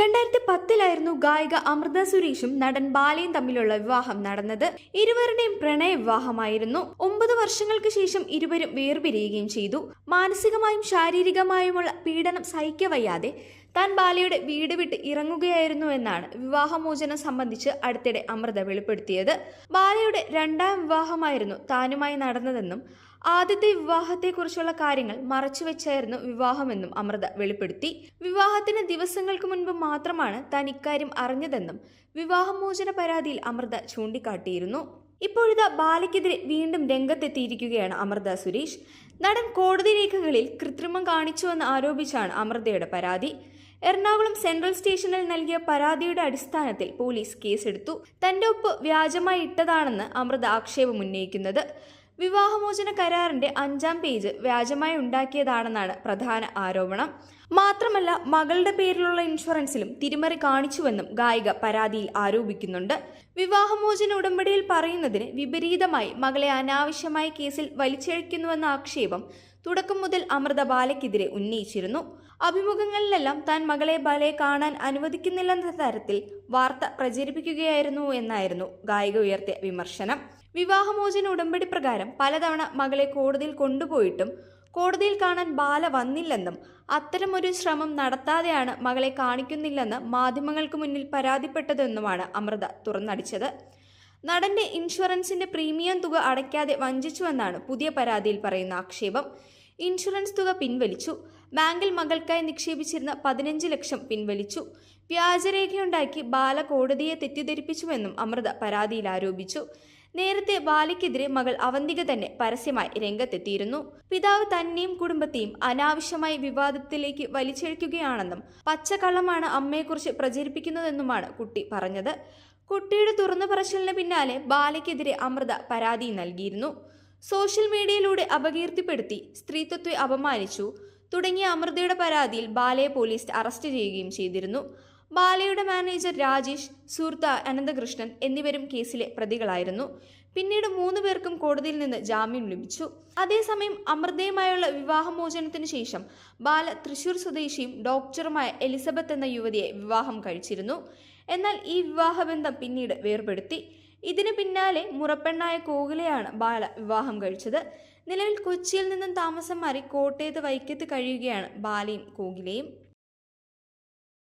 രണ്ടായിരത്തി പത്തിലായിരുന്നു ഗായിക അമൃത സുരേഷും നടൻ ബാലയും തമ്മിലുള്ള വിവാഹം നടന്നത്. ഇരുവരുടെയും പ്രണയ വിവാഹമായിരുന്നു. ഒമ്പത് വർഷങ്ങൾക്ക് ശേഷം ഇരുവരും വേർപിരിയുകയും ചെയ്തു. മാനസികമായും ശാരീരികമായുമുള്ള പീഡനം സഹിക്കവയ്യാതെ താൻ ബാലയുടെ വീട് വിട്ട് ഇറങ്ങുകയായിരുന്നു എന്നാണ് വിവാഹമോചനം സംബന്ധിച്ച് അടുത്തിടെ അമൃത വെളിപ്പെടുത്തിയത്. ബാലയുടെ രണ്ടാം വിവാഹമായിരുന്നു താനുമായി നടന്നതെന്നും ആദ്യത്തെ വിവാഹത്തെക്കുറിച്ചുള്ള കാര്യങ്ങൾ മറച്ചുവെച്ചായിരുന്നു വിവാഹമെന്നും അമൃത വെളിപ്പെടുത്തി. വിവാഹത്തിന് ദിവസങ്ങൾക്ക് മുൻപ് മാത്രമാണ് താൻ ഇക്കാര്യം അറിഞ്ഞതെന്നും വിവാഹമോചന പരാതിയിൽ അമൃത ചൂണ്ടിക്കാട്ടിയിരുന്നു. ഇപ്പോഴിതാ ബാലയ്ക്കെതിരെ വീണ്ടും രംഗത്തെത്തിയിരിക്കുകയാണ് അമൃത സുരേഷ്. നടൻ കോടതി രേഖകളിൽ കൃത്രിമം കാണിച്ചുവെന്ന് ആരോപിച്ചാണ് അമൃതയുടെ പരാതി. എറണാകുളം സെൻട്രൽ സ്റ്റേഷനിൽ നൽകിയ പരാതിയുടെ അടിസ്ഥാനത്തിൽ പോലീസ് കേസെടുത്തു. തന്റെ ഒപ്പ് വ്യാജമായി ഇട്ടതാണെന്ന് അമൃത ആക്ഷേപം ഉന്നയിക്കുന്നത്. വിവാഹമോചന കരാറിന്റെ അഞ്ചാം പേജ് വ്യാജമായി ഉണ്ടാക്കിയതാണെന്നാണ് പ്രധാന ആരോപണം. മാത്രമല്ല മകളുടെ പേരിലുള്ള ഇൻഷുറൻസിലും തിരിമറി കാണിച്ചുവെന്നും ഗായിക പരാതിയിൽ ആരോപിക്കുന്നുണ്ട്. വിവാഹമോചന ഉടമ്പടിയിൽ പറയുന്നതിന് വിപരീതമായി മകളെ അനാവശ്യമായ കേസിൽ വലിച്ചഴിക്കുന്നുവെന്ന ആക്ഷേപം തുടക്കം മുതൽ അമൃത ബാലയ്ക്കെതിരെ ഉന്നയിച്ചിരുന്നു. അഭിമുഖങ്ങളിലെല്ലാം താൻ മകളെ ബാലയെ കാണാൻ അനുവദിക്കുന്നില്ലെന്ന തരത്തിൽ വാർത്ത പ്രചരിപ്പിക്കുകയായിരുന്നു എന്നായിരുന്നു ഗായിക ഉയർത്തിയ വിമർശനം. വിവാഹമോചന ഉടമ്പടി പ്രകാരം പലതവണ മകളെ കോടതിയിൽ കൊണ്ടുപോയിട്ടും കോടതിയിൽ കാണാൻ ബാല വന്നില്ലെന്നും അത്തരമൊരു ശ്രമം നടത്താതെയാണ് മകളെ കാണിക്കുന്നില്ലെന്ന് മാധ്യമങ്ങൾക്ക് മുന്നിൽ പരാതിപ്പെട്ടതെന്നുമാണ് അമൃത തുറന്നടിച്ചത്. നടന്റെ ഇൻഷുറൻസിന്റെ പ്രീമിയം തുക അടയ്ക്കാതെ വഞ്ചിച്ചുവെന്നാണ് പുതിയ പരാതിയിൽ പറയുന്ന ആക്ഷേപം. ഇൻഷുറൻസ് തുക പിൻവലിച്ചു. ബാങ്കിൽ മകൾക്കായി നിക്ഷേപിച്ചിരുന്ന പതിനഞ്ച് ലക്ഷം പിൻവലിച്ചു. വ്യാജരേഖയുണ്ടാക്കി ബാല കോടതിയെ തെറ്റിദ്ധരിപ്പിച്ചുവെന്നും അമൃത പരാതിയിൽ ആരോപിച്ചു. നേരത്തെ ബാലയ്ക്കെതിരെ മകൾ അവന്തിക തന്നെ പരസ്യമായി രംഗത്തെത്തിയിരുന്നു. പിതാവ് തന്നെയും കുടുംബത്തെയും അനാവശ്യമായി വിവാദത്തിലേക്ക് വലിച്ചഴിക്കുകയാണെന്നും പച്ചക്കള്ളമാണ് അമ്മയെക്കുറിച്ച് പ്രചരിപ്പിക്കുന്നതെന്നുമാണ് കുട്ടി പറഞ്ഞത്. കുട്ടിയുടെ തുറന്നു പറച്ചിലിന് പിന്നാലെ ബാലയ്ക്കെതിരെ അമൃത പരാതി നൽകിയിരുന്നു. സോഷ്യൽ മീഡിയയിലൂടെ അപകീർത്തിപ്പെടുത്തി സ്ത്രീത്വത്തെ അപമാനിച്ചു തുടങ്ങിയ അമൃതയുടെ പരാതിയിൽ ബാലയെ പോലീസ് അറസ്റ്റ് ചെയ്യുകയും ചെയ്തിരുന്നു. ബാലയുടെ മാനേജർ രാജേഷ് സുഹൃത്ത് അനന്തകൃഷ്ണൻ എന്നിവരും കേസിലെ പ്രതികളായിരുന്നു. പിന്നീട് മൂന്നു പേർക്കും കോടതിയിൽ നിന്ന് ജാമ്യം ലഭിച്ചു. അതേസമയം അമൃതയുമായുള്ള വിവാഹമോചനത്തിന് ശേഷം ബാല തൃശൂർ സ്വദേശിയും ഡോക്ടറുമായ എലിസബത്ത് എന്ന യുവതിയെ വിവാഹം കഴിച്ചിരുന്നു. എന്നാൽ ഈ വിവാഹബന്ധം പിന്നീട് വേർപെടുത്തി. ഇതിന് പിന്നാലെ മുറപ്പെണ്ണായ കോകിലയാണ് ബാല വിവാഹം കഴിച്ചത്. നിലവിൽ കൊച്ചിയിൽ നിന്നും താമസം മാറി കോട്ടയത്ത് വൈക്കത്ത് കഴിയുകയാണ് ബാലയും കോകിലയും.